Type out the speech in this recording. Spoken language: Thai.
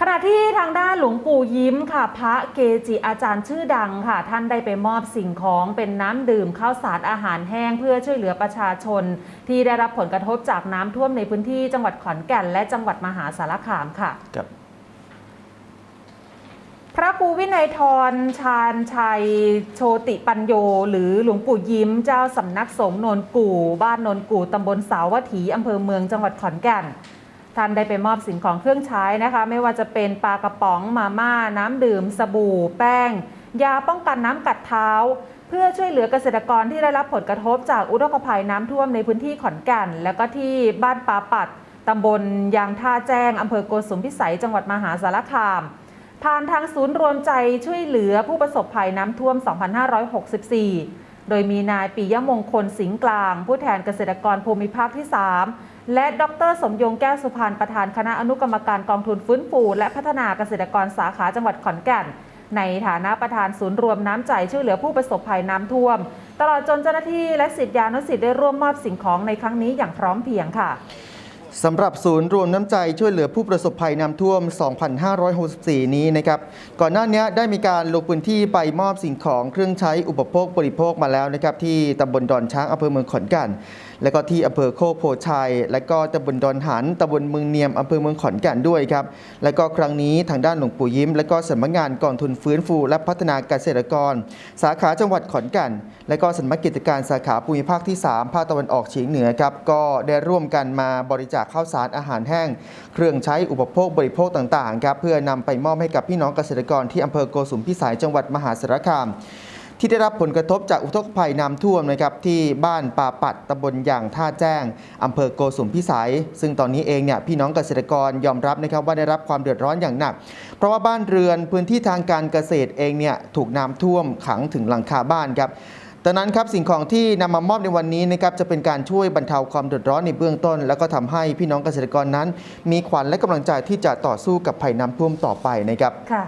ขณะที่ทางด้านหลวงปู่ยิ้มค่ะ พระเกจิอาจารย์ชื่อดังค่ะ ท่านได้ไปมอบสิ่งของเป็นน้ำดื่มข้าวสารอาหารแห้งเพื่อช่วยเหลือประชาชน ที่ได้รับผลกระทบจากน้ำท่วมในพื้นที่จังหวัดขอนแก่น และจังหวัดมหาสารคามค่ะครับพระครูวินัยทรชาญชัยโชติปัญโย หรือหลวงปู่ยิ้มเจ้าสำนักสงฆ์นนกู่ บ้านนนกู่ตำบลสาวัตถีอำเภอเมืองจังหวัดขอนแก่น ท่านได้ไปมอบสิ่งของเครื่องใช้นะคะ ไม่ว่าจะเป็นปลากระป๋องมาม่า น้ำดื่ม สบู่ แป้ง ยาป้องกันน้ำกัดเท้า เพื่อช่วยเหลือเกษตรกรที่ได้รับผลกระทบจากอุทกภัยน้ำท่วมในพื้นที่ขอนแก่น แล้วก็ที่บ้านปาปัดตำบลยางท่าแจ้งอำเภอโกสุมพิสัยจังหวัดมหาสารคาม ผ่านทางศูนย์รวมใจช่วยเหลือผู้ประสบภัยน้ำท่วม 2564 โดยมีนายปิยมงคลสิงห์กลาง ผู้แทนเกษตรกรภูมิภาคที่ 3 และดร สมยงแก้วสุพรรณประธานคณะอนุกรรมการกองทุนฟื้นฟู และพัฒนาเกษตรกรสาขาจังหวัดขอนแก่น ในฐานะประธานศูนย์รวมน้ำใจช่วยเหลือผู้ประสบภัยน้ำท่วม ตลอดจนเจ้าหน้าที่และสิทธิานุสิทธิ์ได้ร่วมมอบสิ่งของในครั้งนี้อย่างพร้อมเพรียงค่ะ สำหรับศูนย์รวมน้ำใจช่วยเหลือผู้ประสบภัยน้ำท่วม 2564 นี้นะครับ ก่อนหน้านี้ได้มีการลงพื้นที่ไปมอบสิ่งของเครื่องใช้อุปโภคบริโภคมาแล้วนะครับ ที่ตำบลดอนช้างอำเภอเมืองขอนแก่นและก็ที่อำเภอโคกโพชัย และก็ตำบลดอนหันตำบลเมืองเนียมอำเภอเมืองขอนแก่นด้วยครับ และก็ครั้งนี้ทางด้านหลวงปู่ยิ้ม และก็สำนักงานกองทุนฟื้นฟู และพัฒนาเกษตรกร สาขาจังหวัดขอนแก่น และก็สำนักกิจการสาขาภูมิภาคที่ 3 ภาคตะวันออกเฉียงเหนือครับ ก็ได้ร่วมกันมาบริจาคข้าวสารอาหารแห้ง เครื่องใช้อุปโภคบริโภคต่างๆครับเพื่อนำไปมอบให้กับพี่น้องเกษตรกรที่อำเภอโกสุมพิสัยจังหวัดมหาสารคามที่ได้รับผลกระทบจากอุทกภัยน้ำท่วมนะครับที่บ้านป่าปัดตำบลอย่างท่าแจ้งอำเภอโกสุมพิสัย ซึ่งตอนนี้เองเนี่ยพี่น้องเกษตรกรยอมรับนะครับว่าได้รับความเดือดร้อนอย่างหนัก เพราะว่าบ้านเรือนพื้นที่ทางการเกษตรเองเนี่ยถูกน้ำท่วมขังถึงหลังคาบ้านครับ ดังนั้นครับสิ่งของที่นำมามอบในวันนี้นะครับจะเป็นการช่วยบรรเทาความเดือดร้อนในเบื้องต้น แล้วก็ทำให้พี่น้องเกษตรกรนั้น มีขวัญและกำลังใจที่จะต่อสู้กับภัยน้ำท่วมต่อไปนะครับค่ะ